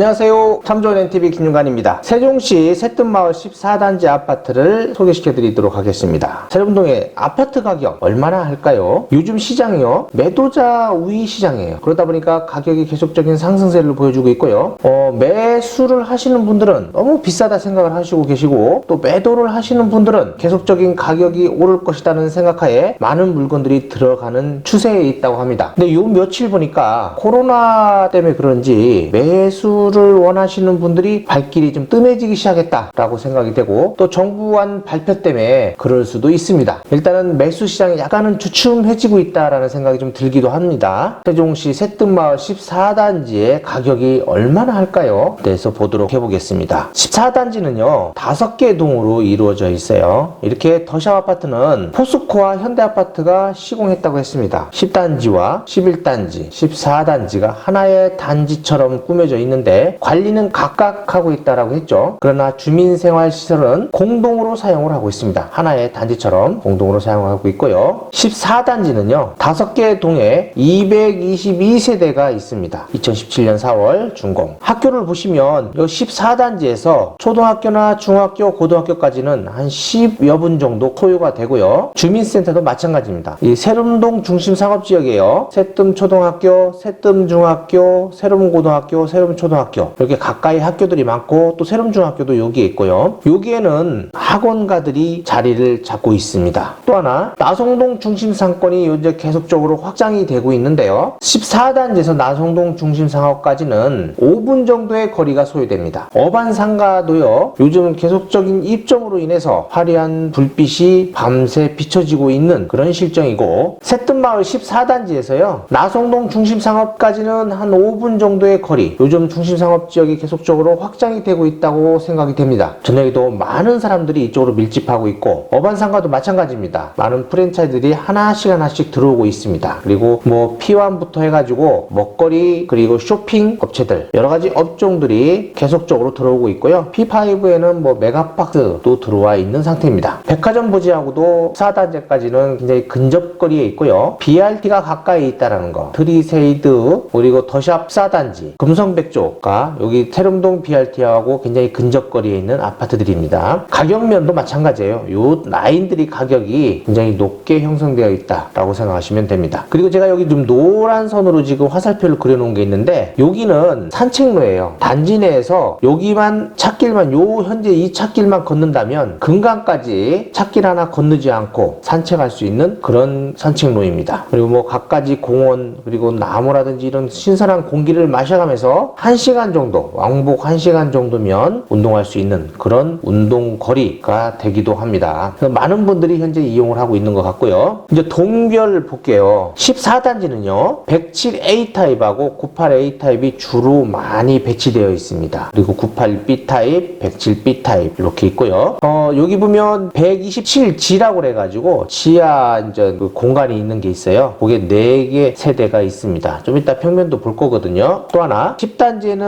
안녕하세요. 참좋은 NTV 김윤관입니다. 세종시 새뜸마을 14단지 아파트를 소개시켜 드리도록 하겠습니다. 세종동의 아파트 가격 얼마나 할까요? 요즘 시장이요. 매도자 우위 시장이에요. 그러다 보니까 가격이 계속적인 상승세를 보여주고 있고요. 어, 매수를 하시는 분들은 너무 비싸다 생각을 하시고 계시고 또 매도를 하시는 분들은 계속적인 가격이 오를 것이라는 생각하에 많은 물건들이 들어가는 추세에 있다고 합니다. 근데 요 며칠 보니까 코로나 때문에 그런지 매수 를 원하시는 분들이 발길이 좀 뜸해지기 시작했다라고 생각이 되고 또 정부안 발표 때문에 그럴 수도 있습니다. 일단은 매수 시장이 약간은 주춤해지고 있다라는 생각이 좀 들기도 합니다. 세종시 새뜸마을 14단지의 가격이 얼마나 할까요? 대해서 보도록 해보겠습니다. 14단지는요, 5개 동으로 이루어져 있어요. 이렇게 더샵 아파트는 포스코와 현대 아파트가 시공했다고 했습니다. 10단지와 11단지, 14단지가 하나의 단지처럼 꾸며져 있는데 관리는 각각 하고 있다라고 했죠. 그러나 주민생활시설은 공동으로 사용을 하고 있습니다. 하나의 단지처럼 공동으로 사용하고 있고요. 14단지는요, 5개 동에 222세대가 있습니다. 2017년 4월 준공. 학교를 보시면 이 14단지에서 초등학교나 중학교, 고등학교까지는 한 10여 분 정도 소요가 되고요. 주민센터도 마찬가지입니다. 이 세름동 중심 상업지역이에요. 새뜸 초등학교, 새뜸 중학교, 세름 고등학교, 세름 초등학교 이렇게 가까이 학교들이 많고 또 세름 중학교도 여기에 있고요. 여기에는 학원가들이 자리를 잡고 있습니다. 또 하나 나성동 중심 상권이 요즘 계속적으로 확장이 되고 있는데요. 14단지에서 나성동 중심 상업까지는 5분 정도의 거리가 소요됩니다. 어반 상가도요. 요즘 계속적인 입점으로 인해서 화려한 불빛이 밤새 비춰지고 있는 그런 실정이고 새뜸마을 14단지에서요. 나성동 중심 상업까지는 한 5분 정도의 거리. 요즘 중심 상업 지역이 계속적으로 확장이 되고 있다고 생각이 됩니다. 저녁에도 많은 사람들이 이쪽으로 밀집하고 있고 어반 상가도 마찬가지입니다. 많은 프랜차이즈들이 하나씩 하나씩 들어오고 있습니다. 그리고 뭐 피완부터 해가지고 먹거리 그리고 쇼핑 업체들 여러 가지 업종들이 계속적으로 들어오고 있고요. P5에는 뭐 메가박스도 들어와 있는 상태입니다. 백화점 부지하고도 4단지까지는 굉장히 근접거리에 있고요. BRT가 가까이 있다라는 거. 트리세이드 그리고 더샵 4단지 금성백 쪽과 여기 태릉동 BRT하고 굉장히 근접거리에 있는 아파트들입니다. 가격면도 마찬가지예요. 요 라인들이 가격이 굉장히 높게 형성되어 있다라고 생각하시면 됩니다. 그리고 제가 여기 좀 노란 선으로 지금 화살표를 그려놓은 게 있는데 여기는 산책로예요. 단지 내에서 여기만 찾길만 요 현재 이 찾길만 걷는다면 금강까지 찾길 하나 건너지 않고 산책할 수 있는 그런 산책로입니다. 그리고 뭐 갖가지 공원 그리고 나무라든지 이런 신선한 공기를 마셔가면서 1시간 정도 왕복 1시간 정도면 운동할 수 있는 그런 운동 거리가 되기도 합니다. 많은 분들이 현재 이용을 하고 있는 것 같고요. 이제 동별 볼게요. 14단지는요. 107A 타입하고 98A 타입이 주로 많이 배치되어 있습니다. 그리고 98B 타입, 107B 타입 이렇게 있고요. 어, 여기 보면 127G라고 그래 가지고 지하 이제 그 공간이 있는 게 있어요. 그게 4개 세대가 있습니다. 좀 이따 평면도 볼 거거든요. 또 하나 10단지에는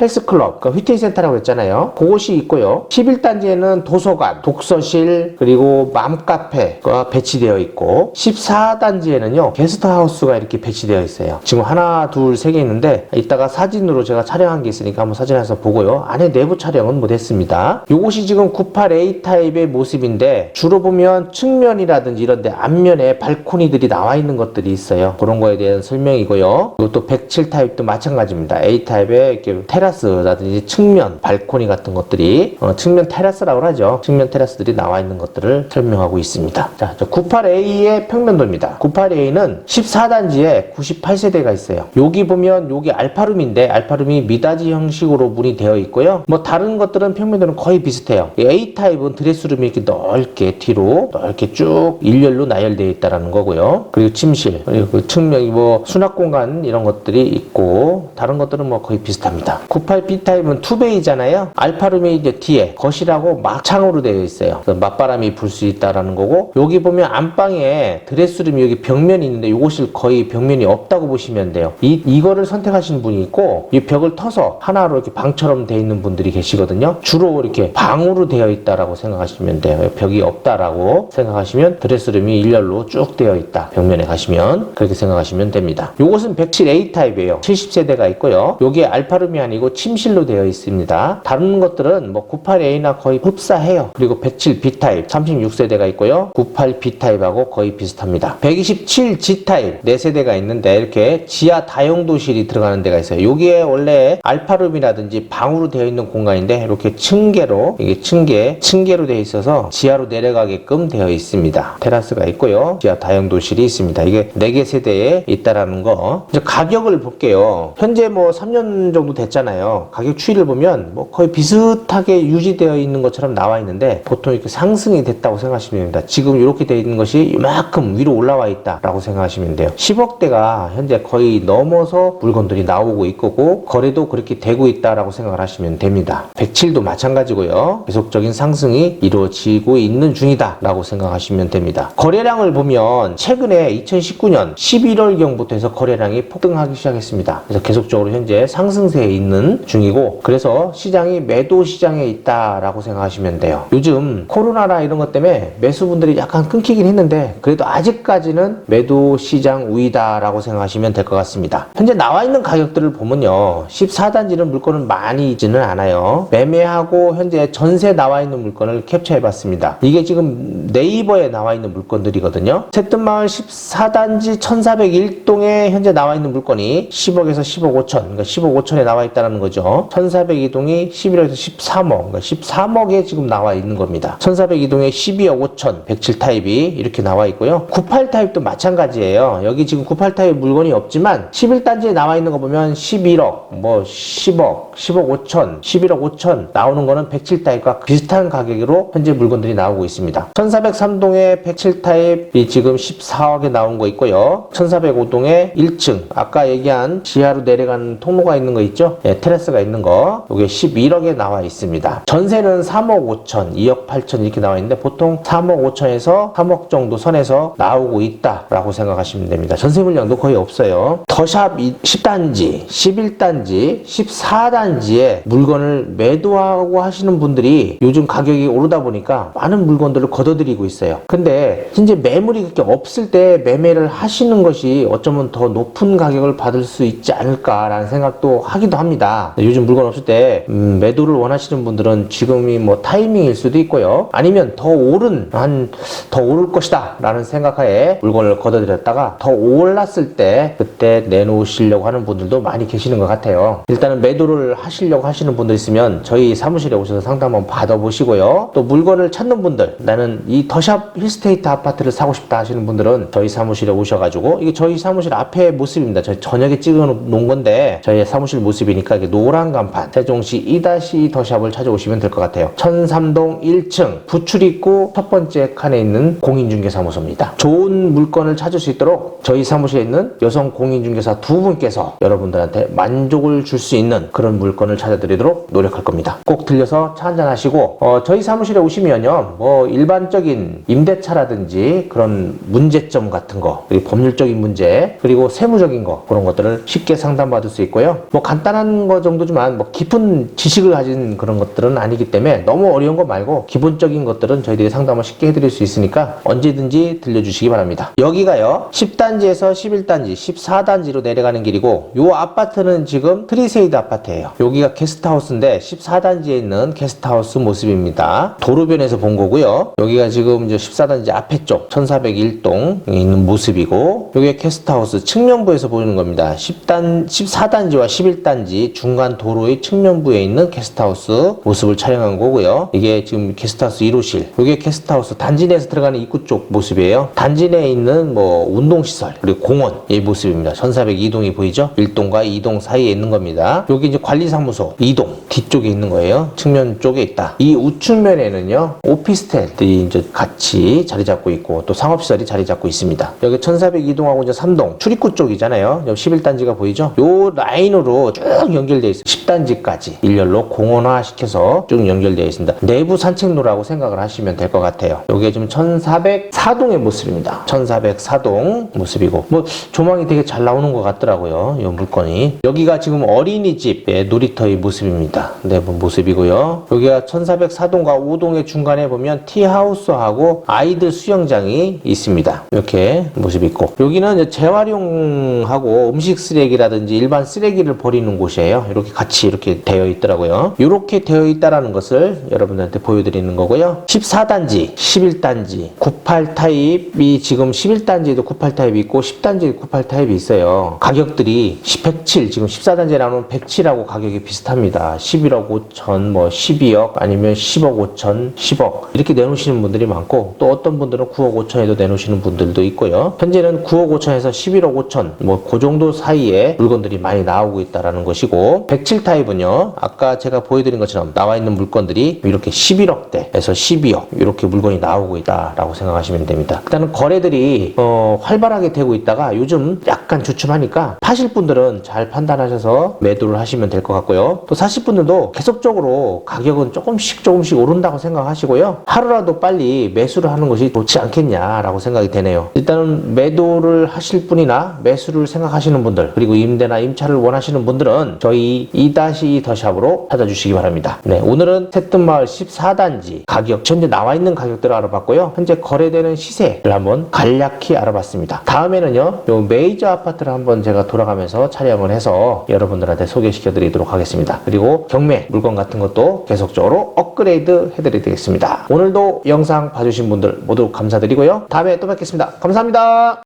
헬스클럽, 그 휘테이 센터라고 했잖아요. 그것이 있고요. 11단지에는 도서관, 독서실, 그리고 맘카페가 배치되어 있고 14단지에는요. 게스트하우스가 이렇게 배치되어 있어요. 지금 하나, 둘, 세 개 있는데 이따가 사진으로 제가 촬영한 게 있으니까 한번 사진에서 보고요. 안에 내부 촬영은 못했습니다. 이것이 지금 98A 타입의 모습인데 주로 보면 측면이라든지 이런데 앞면에 발코니들이 나와 있는 것들이 있어요. 그런 거에 대한 설명이고요. 또107 타입도 마찬가지입니다. A 타입의 테라스라든지 측면 발코니 같은 것들이 어, 측면 테라스라고 하죠. 측면 테라스들이 나와 있는 것들을 설명하고 있습니다. 자, 98A의 평면도입니다. 98A는 14단지에 98세대가 있어요. 여기 보면 여기 알파룸인데 알파룸이 미닫이 형식으로 문이 되어 있고요. 뭐 다른 것들은 평면도는 거의 비슷해요. 이 A 타입은 드레스룸이 이렇게 넓게 뒤로 넓게 쭉 일렬로 나열되어 있다라는 거고요. 그리고 침실 그리고 그 측면이 뭐 수납 공간 이런 것들이 있고 다른 것들은 뭐 거의 비슷합니다. 98B 타입은 투베이잖아요. 알파룸이 이제 뒤에 거실하고 막창으로 되어 있어요. 맞바람이 불 수 있다라는 거고 여기 보면 안방에 드레스룸이 여기 벽면이 있는데 이곳이 거의 벽면이 없다고 보시면 돼요. 이 이거를 선택하신 분이 있고 이 벽을 터서 하나로 이렇게 방처럼 되어 있는 분들이 계시거든요. 주로 이렇게 방으로 되어 있다라고 생각하시면 돼요. 벽이 없다라고 생각하시면 드레스룸이 일렬로 쭉 되어 있다. 벽면에 가시면 그렇게 생각하시면 됩니다. 이것은 107A 타입이에요. 70세대가 있고요. 요게 알파룸이 아니고 침실로 되어 있습니다. 다른 것들은 뭐 98A나 거의 흡사해요. 그리고 107 B타입 36세대가 있고요. 98 B타입하고 거의 비슷합니다. 127 G타입 4세대가 있는데 이렇게 지하 다용도실이 들어가는 데가 있어요. 여기에 원래 알파룸이라든지 방으로 되어 있는 공간인데 이렇게 층계로 이게 층계 층계로 되어 있어서 지하로 내려가게끔 되어 있습니다. 테라스가 있고요. 지하 다용도실이 있습니다. 이게 4개 세대에 있다라는 거. 이제 가격을 볼게요. 현재 뭐 3년 정도 됐잖아요. 가격 추이를 보면 뭐 거의 비슷하게 유지되어 있는 것처럼 나와 있는데 보통 이렇게 상승이 됐다고 생각하시면 됩니다. 지금 이렇게 되어 있는 것이 이만큼 위로 올라와 있다라고 생각하시면 돼요. 10억대가 현재 거의 넘어서 물건들이 나오고 있고 거래도 그렇게 되고 있다라고 생각을 하시면 됩니다. 107도 마찬가지고요. 계속적인 상승이 이루어지고 있는 중이다라고 생각하시면 됩니다. 거래량을 보면 최근에 2019년 11월경부터 해서 거래량이 폭등하기 시작했습니다. 그래서 계속 적으로 현재 상승세에 있는 중이고 그래서 시장이 매도 시장에 있다라고 생각하시면 돼요. 요즘 코로나나 이런 것 때문에 매수분들이 약간 끊기긴 했는데 그래도 아직까지는 매도 시장 우위다라고 생각하시면 될 것 같습니다. 현재 나와 있는 가격들을 보면요. 14단지는 물건은 많이 있지는 않아요. 매매하고 현재 전세 나와 있는 물건을 캡처해 봤습니다. 이게 지금 네이버에 나와 있는 물건들이거든요. 새뜸마을 14단지 1401동에 현재 나와 있는 물건이 10억에서 10억 5천, 그러니까 10억 5천에 나와 있다는 거죠. 1402동이 11억에서 13억, 그러니까 13억에 지금 나와 있는 겁니다. 1402동에 12억 5천, 107 타입이 이렇게 나와 있고요. 98 타입도 마찬가지예요. 여기 지금 98 타입 물건이 없지만 11단지에 나와 있는 거 보면 11억, 뭐 10억, 10억 5천, 11억 5천 나오는 거는 107 타입과 비슷한 가격으로 현재 물건들이 나오고 있습니다. 1403동에 107 타입이 지금 14억에 나온 거 있고요. 1405동에 1층 아까 얘기한 지하로 내려 가는 통로가 있는 거 있죠? 예, 테라스가 있는 거 이게 11억에 나와 있습니다. 전세는 3억 5천, 2억 8천 이렇게 나와 있는데 보통 3억 5천에서 3억 정도 선에서 나오고 있다라고 생각하시면 됩니다. 전세 물량도 거의 없어요. 더샵 10단지, 11단지, 14단지에 물건을 매도하고 하시는 분들이 요즘 가격이 오르다 보니까 많은 물건들을 걷어들이고 있어요. 근데 진짜 매물이 그렇게 없을 때 매매를 하시는 것이 어쩌면 더 높은 가격을 받을 수 있지 않을까 라는 생각도 하기도 합니다. 요즘 물건 없을 때 음, 매도를 원하시는 분들은 지금이 뭐 타이밍일 수도 있고요. 아니면 더 오른 한 더 오를 것이다 라는 생각하에 물건을 걷어들였다가 더 올랐을 때 그때 내놓으시려고 하는 분들도 많이 계시는 것 같아요. 일단은 매도를 하시려고 하시는 분들 있으면 저희 사무실에 오셔서 상담 한번 받아보시고요. 또 물건을 찾는 분들 나는 이 더샵 힐스테이트 아파트를 사고 싶다 하시는 분들은 저희 사무실에 오셔가지고 이게 저희 사무실 앞에 모습입니다. 저희 저녁에 찍어 놓은 건데 저희 사무실 모습이니까 이게 노란 간판 세종시 2-2 더샵을 찾아오시면 될 것 같아요. 1003동 1층 부출입구 첫 번째 칸에 있는 공인중개사무소입니다. 좋은 물건을 찾을 수 있도록 저희 사무실에 있는 여성 공인중개사 두 분께서 여러분들한테 만족을 줄 수 있는 그런 물건을 찾아드리도록 노력할 겁니다. 꼭 들려서 차 한잔 하시고 어, 저희 사무실에 오시면요 뭐 일반적인 임대차라든지 그런 문제점 같은 거 그리고 법률적인 문제 그리고 세무적인 거 그런 것들을 쉽게 상담 받을 수 있고요. 뭐 간단한 거 정도지만 뭐 깊은 지식을 가진 그런 것들은 아니기 때문에 너무 어려운 거 말고 기본적인 것들은 저희들이 상담을 쉽게 해드릴 수 있으니까 언제든지 들려주시기 바랍니다. 여기가요. 10단지에서 11단지 14단지로 내려가는 길이고 요 아파트는 지금 트리세이드 아파트예요. 여기가 게스트하우스인데 14단지에 있는 게스트하우스 모습입니다. 도로변에서 본 거고요. 여기가 지금 이제 14단지 앞에 쪽 1401동 있는 모습이고 여기 게스트하우스 측면부에서 보이는 겁니다. 10단 14단지와 11단지 중간 도로의 측면부에 있는 게스트하우스 모습을 촬영한 거고요. 이게 지금 게스트하우스 1호실. 여기 게스트하우스 단지 내에서 들어가는 입구 쪽 모습이에요. 단지 내에 있는 뭐 운동시설 그리고 공원 이 모습입니다. 1402동이 보이죠? 1동과 2동 사이에 있는 겁니다. 여기 이제 관리사무소 2동 뒤쪽에 있는 거예요. 측면 쪽에 있다. 이 우측면에는요 오피스텔들이 이제 같이 자리 잡고 있고 또 상업시설이 자리 잡고 있습니다. 여기 1402동하고 이제 3동 출입구 쪽이잖아요. 여기 11단지가 보이죠 요 라인으로 쭉 연결되어 있어요. 10단지까지 일렬로 공원화 시켜서 쭉 연결되어 있습니다. 내부 산책로라고 생각을 하시면 될 것 같아요. 여기에 지금 1404동의 모습입니다. 1404동 모습이고. 뭐 조망이 되게 잘 나오는 것 같더라고요 이 물건이. 여기가 지금 어린이집의 놀이터의 모습입니다. 내부 모습이고요. 여기가 1404동과 5동의 중간에 보면 티하우스하고 아이들 수영장이 있습니다. 이렇게 모습이 있고. 여기는 재활용하고 음식 쓰레기라든지 이제 일반 쓰레기를 버리는 곳이에요. 이렇게 같이 이렇게 되어 있더라고요. 이렇게 되어 있다라는 것을 여러분들한테 보여드리는 거고요. 14단지, 11단지, 98 타입이 지금 11단지에도 98 타입이 있고 10단지에 98 타입이 있어요. 가격들이 107, 지금 14단지에 나오는 107하고 가격이 비슷합니다. 11억 5천, 뭐 12억 아니면 10억 5천, 10억 이렇게 내놓으시는 분들이 많고 또 어떤 분들은 9억 5천에도 내놓으시는 분들도 있고요. 현재는 9억 5천에서 11억 5천 뭐 그 정도 사이에 물건들 이 많이 나오고 있다라는 것이고 107 타입은요. 아까 제가 보여드린 것처럼 나와 있는 물건들이 이렇게 11억대에서 12억 이렇게 물건이 나오고 있다라고 생각하시면 됩니다. 일단은 거래들이 어, 활발하게 되고 있다가 요즘 약간 주춤하니까 파실 분들은 잘 판단하셔서 매도를 하시면 될 것 같고요. 또 사실 분들도 계속적으로 가격은 조금씩 조금씩 오른다고 생각하시고요. 하루라도 빨리 매수를 하는 것이 좋지 않겠냐라고 생각이 되네요. 일단은 매도를 하실 분이나 매수를 생각하시는 분들 그리고 임대나 임차를 원하시는 분들은 저희 2-2 더샵으로 찾아주시기 바랍니다. 네, 오늘은 새뜸마을 14단지 가격 현재 나와 있는 가격들을 알아봤고요. 현재 거래되는 시세를 한번 간략히 알아봤습니다. 다음에는요, 요 메이저 아파트를 한번 제가 돌아가면서 촬영을 해서 여러분들한테 소개시켜 드리도록 하겠습니다. 그리고 경매 물건 같은 것도 계속적으로 업그레이드 해드리겠습니다. 오늘도 영상 봐주신 분들 모두 감사드리고요. 다음에 또 뵙겠습니다. 감사합니다.